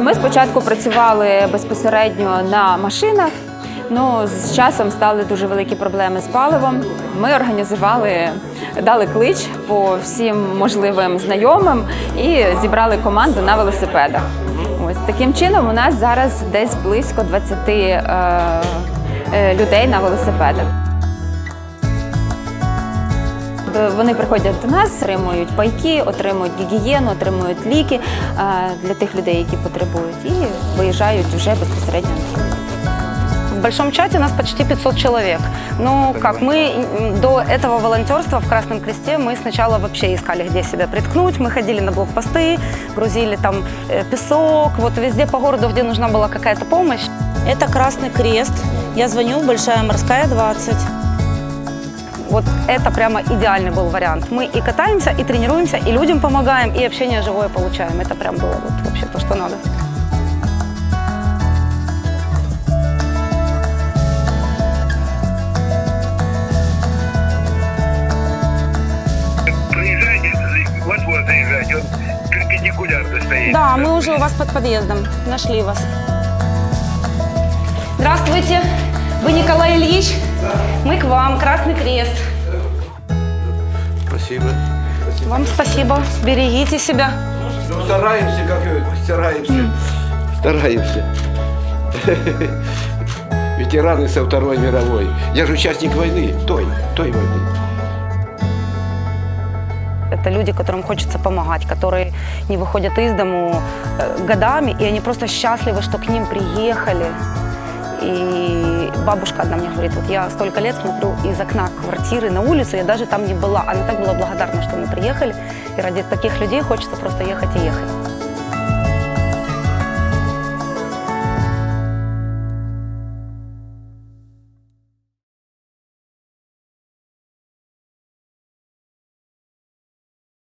Ми спочатку працювали безпосередньо на машинах. Ну, з часом стали дуже великі проблеми з паливом. Ми організували, дали клич по всім можливим знайомим і зібрали команду на велосипедах. Ось таким чином у нас зараз десь близько 20 е, е, людей на велосипедах. Д- Вони приходять до нас, отримують пайки, отримують гігієну, отримують ліки е, для тих людей, які потребують, і виїжджають вже безпосередньо. на фронт. В большом чате нас почти 500 человек. Ну, как мы м, до этого волонтерства в Красном Кресте мы сначала вообще искали, где себя приткнуть. Мы ходили на блокпосты, грузили там э, песок, вот везде по городу, где нужна была какая-то помощь. Это Красный Крест. Я звоню, Большая Морская, 20. Вот это прямо идеальный был вариант. Мы и катаемся, и тренируемся, и людям помогаем, и общение живое получаем. Это прям было вот вообще то, что надо. Он перпендикулярно стоит. Да, мы уже у вас под подъездом. Нашли вас. Здравствуйте, вы Николай Ильич? Мы к вам, Красный Крест. Спасибо. Вам спасибо, берегите себя. Стараемся, как стараемся. Стараемся. Ветераны со Второй мировой. Я же участник войны, той, той войны. Это люди, которым хочется помогать, которые не выходят из дому э, годами, и они просто счастливы, что к ним приехали. И бабушка одна мне говорит, вот я столько лет смотрю из окна квартиры на улицу, я даже там не была. Она так была благодарна, что мы приехали. И ради таких людей хочется просто ехать и ехать.